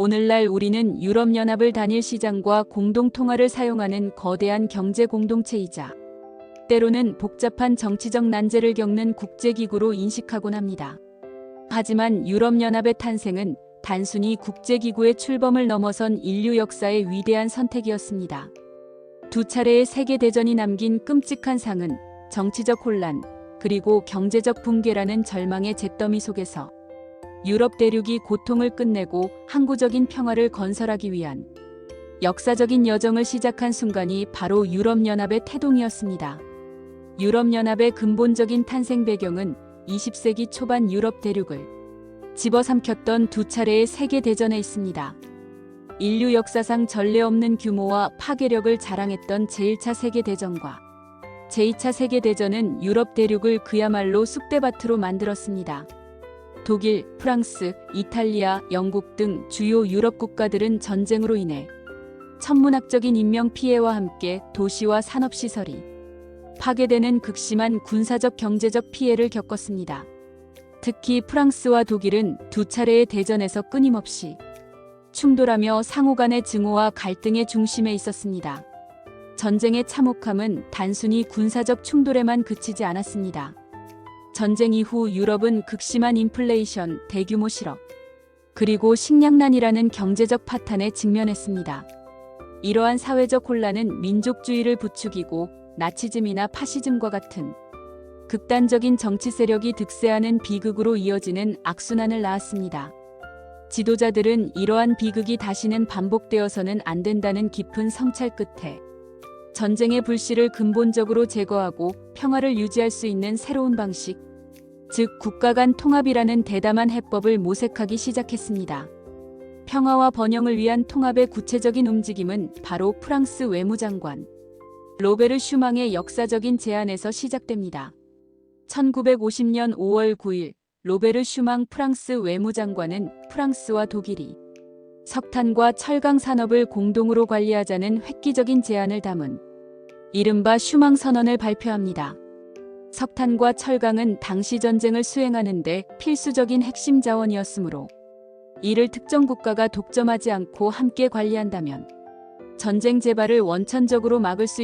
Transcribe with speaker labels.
Speaker 1: 오늘날 우리는 유럽연합을 단일 시장과 공동통화를 사용하는 거대한 경제 공동체이자 때로는 복잡한 정치적 난제를 겪는 국제기구로 인식하곤 합니다. 하지만 유럽연합의 탄생은 단순히 국제기구의 출범을 넘어선 인류 역사의 위대한 선택이었습니다. 두 차례의 세계대전이 남긴 끔찍한 상은 정치적 혼란, 그리고 경제적 붕괴라는 절망의 잿더미 속에서 유럽 대륙이 고통을 끝내고 항구적인 평화를 건설하기 위한 역사적인 여정을 시작한 순간이 바로 유럽연합의 태동이었습니다. 유럽연합의 근본적인 탄생 배경은 20세기 초반 유럽 대륙을 집어삼켰던 두 차례의 세계대전에 있습니다. 인류 역사상 전례 없는 규모와 파괴력을 자랑했던 제1차 세계대전과 제2차 세계대전은 유럽 대륙을 그야말로 쑥대밭으로 만들었습니다. 독일, 프랑스, 이탈리아, 영국 등 주요 유럽 국가들은 전쟁으로 인해 천문학적인 인명 피해와 함께 도시와 산업시설이 파괴되는 극심한 군사적 경제적 피해를 겪었습니다. 특히 프랑스와 독일은 두 차례의 대전에서 끊임없이 충돌하며 상호 간의 증오와 갈등의 중심에 있었습니다. 전쟁의 참혹함은 단순히 군사적 충돌에만 그치지 않았습니다. 전쟁 이후 유럽은 극심한 인플레이션, 대규모 실업, 그리고 식량난이라는 경제적 파탄에 직면했습니다. 이러한 사회적 혼란은 민족주의를 부추기고 나치즘이나 파시즘과 같은 극단적인 정치 세력이 득세하는 비극으로 이어지는 악순환을 낳았습니다. 지도자들은 이러한 비극이 다시는 반복되어서는 안 된다는 깊은 성찰 끝에 전쟁의 불씨를 근본적으로 제거하고 평화를 유지할 수 있는 새로운 방식, 즉 국가 간 통합이라는 대담한 해법을 모색하기 시작했습니다. 평화와 번영을 위한 통합의 구체적인 움직임은 바로 프랑스 외무장관 로베르 슈망의 역사적인 제안에서 시작됩니다. 1950년 5월 9일 로베르 슈망 프랑스 외무장관은 프랑스와 독일이 석탄과 철강 산업을 공동으로 관리하자는 획기적인 제안을 담은 이른바 슈망 선언을 발표합니다. 석탄과 철강은 당시 전쟁을 수행하는데 필수적인 핵심 자원이었으므로 이를 특정 국가가 독점하지 않고 함께 관리한다면 전쟁 재발을 원천적으로 막을 수